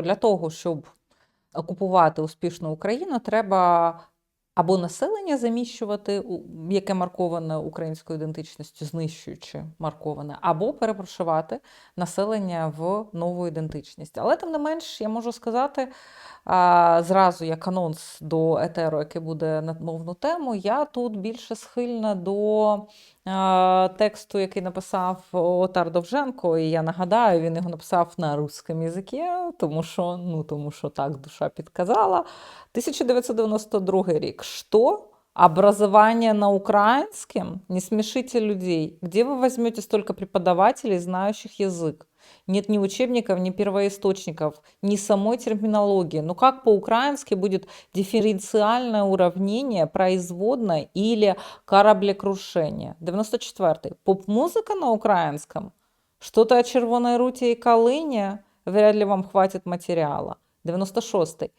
Для того, щоб окупувати успішно Україну, треба або населення заміщувати, яке марковане українською ідентичністю, знищуючи марковане, або перепрошувати населення в нову ідентичність. Але тим не менш, я можу сказати а, зразу як анонс до етеру, який буде на мовну тему, я тут більше схильна до тексту, який написав Отар Довженко. І я нагадаю, він його написав на русском язикі, тому що, ну, тому що так душа підказала. 1992 рік. Що? Образование на украинском? Не смешите людей. Где вы возьмете столько преподавателей, знающих язык? Нет ни учебников, ни первоисточников, ни самой терминологии. Ну как по-украински будет дифференциальное уравнение, производное или кораблекрушение? 94. Поп-музыка на украинском? Что-то о червоной руте и калине? Вряд ли вам хватит материала. 96.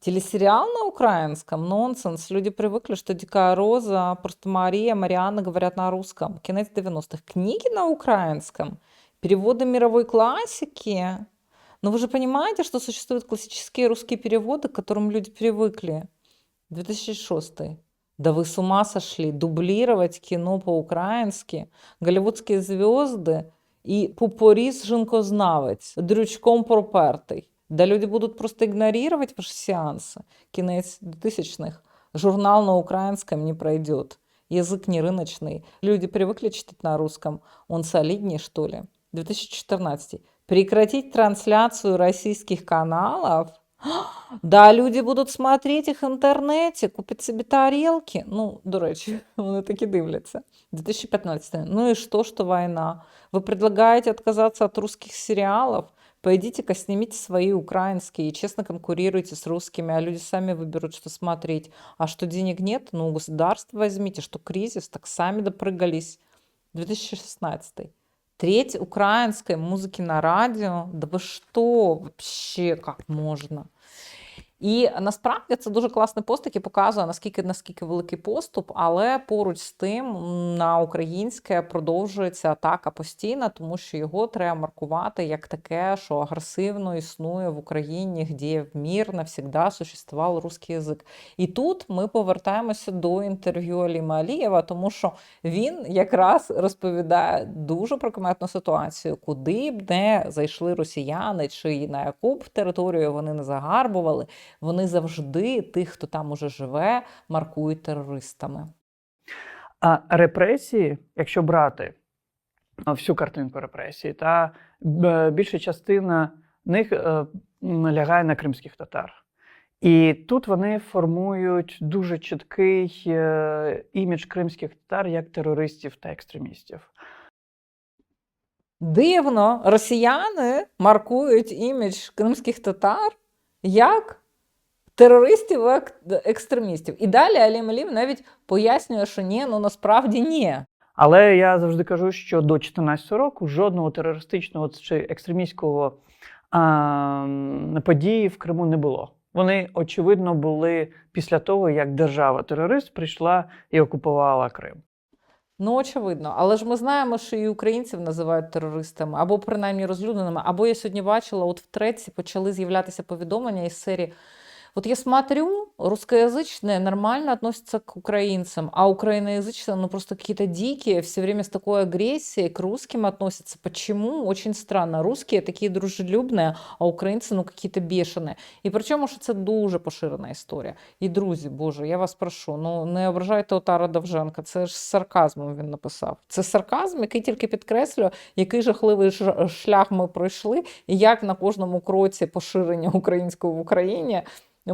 Телесериал на украинском? Нонсенс. Люди привыкли, что Дикая Роза, просто Мария, Марианна говорят на русском. Конец 90-х. Книги на украинском? Переводы мировой классики? Но вы же понимаете, что существуют классические русские переводы, к которым люди привыкли. 2006. Да вы с ума сошли. Дублировать кино по-украински. Голливудские звезды і Пупоріс жінкознавець, дрючком пропертий. Да люди будуть просто ігнорувати ваші сеанси. Кінець 2000-х. Журнал на украинском не пройдет. Язык не рыночный. Люди привыкли читать на русском. Он солиднее, что ли? 2014. Прекратить трансляцию российских каналов? Да, люди будуть смотреть їх в інтернеті, купять собі тарілки. Ну, до речі, вони такі дивляться. 2015. Ну и что, что война? Вы предлагаете отказаться от русских сериалов? Пойдите-ка снимите свои украинские и честно конкурируйте с русскими, а люди сами выберут, что смотреть. А что денег нет, ну, у государства возьмите, что кризис, так сами допрыгались. 2016. Треть украинской музыки на радио. Да вы что Вообще, как можна? І насправді це дуже класний пост, який показує, наскільки наскільки великий поступ, але поруч з тим на українське продовжується атака постійна, тому що його треба маркувати як таке, що агресивно існує в Україні, де мір навсегда существував русський язик. І тут ми повертаємося до інтерв'ю Аліма Алієва, тому що він якраз розповідає дуже прикметну ситуацію, куди б не зайшли росіяни, чи на яку б територію вони не загарбували, вони завжди тих, хто там уже живе, маркують терористами. А репресії, якщо брати всю картинку репресій, та більша частина них е, лягає на кримських татар. І тут вони формують дуже чіткий е, імідж кримських татар як терористів та екстремістів. Дивно, росіяни маркують імідж кримських татар як терористів ек- екстремістів. І далі Алім Алів навіть пояснює, що ні, ну насправді ні. Але я завжди кажу, що до 2014 року жодного терористичного чи екстремістського а, події в Криму не було. Вони, очевидно, були після того, як держава-терорист прийшла і окупувала Крим. Ну, очевидно, але ж ми знаємо, що і українців називають терористами, або принаймні розлюдненими. Або я сьогодні бачила, от в треці почали з'являтися повідомлення із серії. Вот я смотрю, русскоязычные нормально относятся к украинцам, а украиноязычные, ну просто какие-то дикие, все время с такой агрессией к русским относятся. Почему? Очень странно. Русские такие дружелюбные, а українці ну какие-то бешеные. І причому, що це дуже поширена історія. І друзі, Боже, я вас прошу, ну не ображайте Отара Довженка, це ж з сарказмом він написав. Це сарказм, який тільки підкреслює, який жахливий ж- шлях ми пройшли, і як на кожному кроці поширення українського в Україні.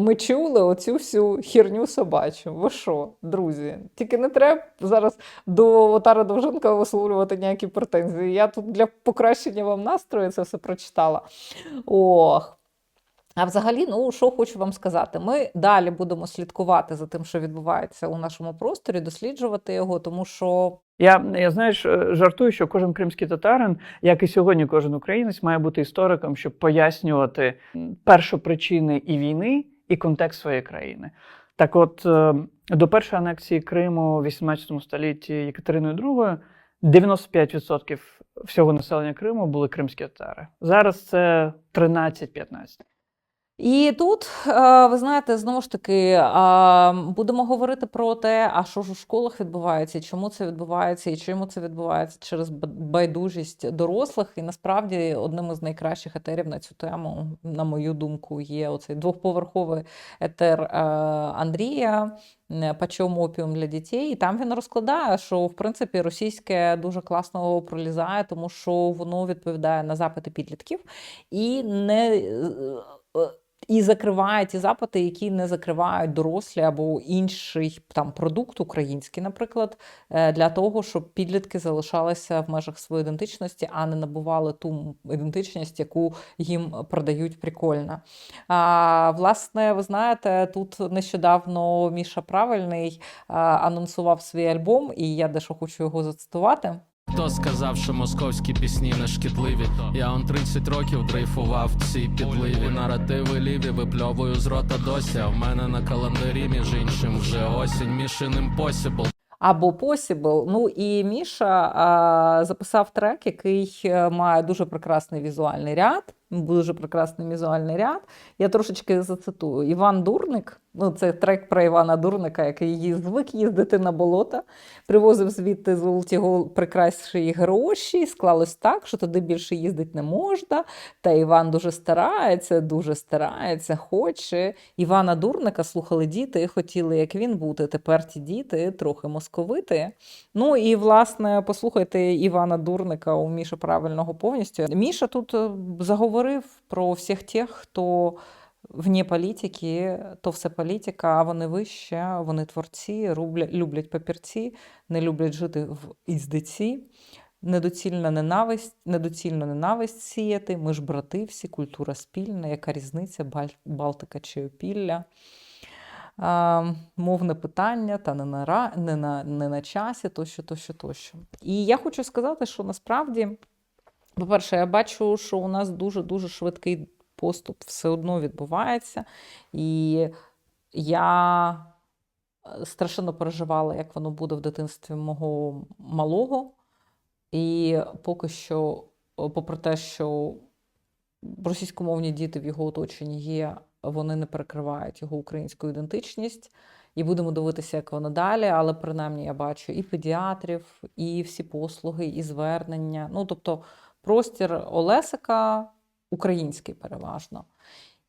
Ми чули оцю всю херню собачу. Ви що, друзі? Тільки не треба зараз до Отара Довженка висловлювати ніякі претензії. Я тут для покращення вам настрою це все прочитала. Ох. А взагалі, ну що хочу вам сказати, ми далі будемо слідкувати за тим, що відбувається у нашому просторі, досліджувати його, тому що Я, я знаєш, е, жартую, що кожен кримський татарин, як і сьогодні кожен українець, має бути істориком, щоб пояснювати першопричини і війни, і контекст своєї країни. Так от, е, до першої анексії Криму у 18 столітті Екатериною II 95% всього населення Криму були кримські татари. Зараз це 13-15. І тут, е, ви знаєте, знову ж таки, будемо говорити про те, а що ж у школах відбувається, чому це відбувається, і чому це відбувається через байдужість дорослих. І насправді одним із найкращих етерів на цю тему, на мою думку, є оцей двохповерховий етер е, Андрія. е, «Почем опіум для дітей, і там він розкладає, що в принципі російське дуже класно пролізає, тому що воно відповідає на запити підлітків і не е, е, і закриває ті запити, які не закривають дорослі або інший там продукт український, наприклад, е, для того, щоб підлітки залишалися в межах своєї ідентичності, а не набували ту ідентичність, яку їм продають прикольно. А, власне, ви знаєте, тут нещодавно Міша Правильний анонсував свій альбом, і я дещо хочу його зацитувати. Хто сказав, що московські пісні не шкідливі? Я он 30 років дрейфував в цій підливі. Наративи ліві випльовую з рота досі. А в мене на календарі, між іншим, вже осінь. Mission Impossible. або Possible. Ну і Міша а, записав трек, який е, має дуже прекрасний візуальний ряд. Дуже прекрасний візуальний ряд. Я трошечки зацитую. Іван Дурник. Ну, це трек про Івана Дурника, який звик їздити на болота, привозив звідти золоті прикрасші гроші. Склалось так, що туди більше їздити не можна. Та Іван дуже старається, дуже старається, хоче. Івана Дурника слухали діти і хотіли, як він бути. Тепер ті діти трохи московити. Ну і власне, послухайте Івана Дурника у Міші правильного повністю. Міша тут е, заговорив про всіх тих, хто вне політики, то все політика, а вони вище, вони творці, рубля- люблять папірці, не люблять жити в іздиці. Недоцільна ненависть, недоцільно ненависть сіяти. Ми ж брати всі, культура спільна, яка різниця, Балтика чи Опілля. А, мовне питання та не на, не, на, не на часі, тощо, тощо, тощо. І я хочу сказати, що насправді, по-перше, я бачу, що у нас дуже-дуже швидкий поступ все одно відбувається. І я е, страшенно переживала, як воно буде в дитинстві мого малого. І поки що, попри те, що російськомовні діти в його оточенні є, вони не перекривають його українську ідентичність. І будемо дивитися, як воно далі. Але принаймні я бачу і педіатрів, і всі послуги, і звернення. Ну, тобто, простір Олесика український переважно.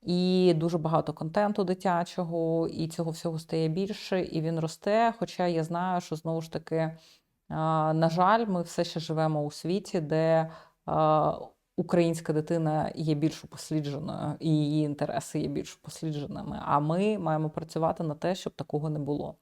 І дуже багато контенту дитячого, і цього всього стає більше, і він росте. Хоча я знаю, що знову ж таки, на жаль, ми все ще живемо у світі, де українська дитина є більш упослідженою, і її інтереси є більш упослідженими. А ми маємо працювати на те, щоб такого не було.